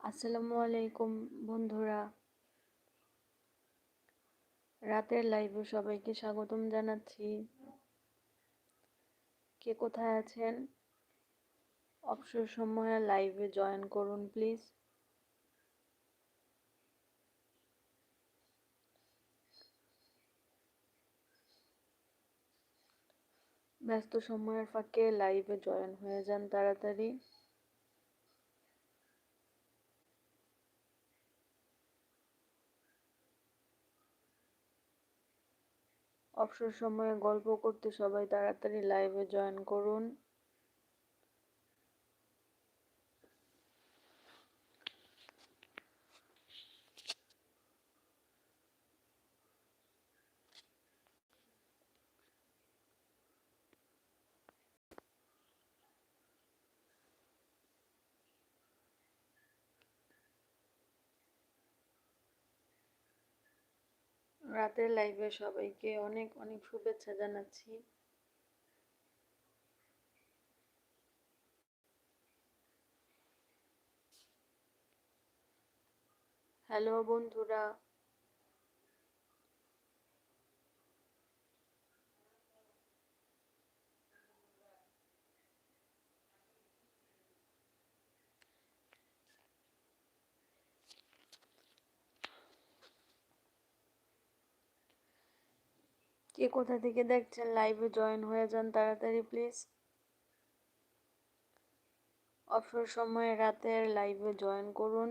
আসসালামু আলাইকুম বন্ধুরা। রাতের লাইভে সবাইকে স্বাগতম জানাচ্ছি। কে কোথায় আছেন? অবসর সময়ে লাইভে জয়েন করুন প্লিজ ব্যস্ত সময়ের ফাঁকে লাইভে জয়েন হয়ে যান তাড়াতাড়ি। অবসর সময়ে গল্প করতে সবাই তাড়াতাড়ি লাইভে জয়েন করুন। রাতের লাইভে সবাইকে অনেক অনেক শুভেচ্ছা জানাচ্ছি। হ্যালো বন্ধুরা। কে কোথা থেকে দেখছেন? লাইভে জয়েন হয়ে যান তাড়াতাড়ি প্লিজ অবসর সময়ে রাতের লাইভে জয়েন করুন।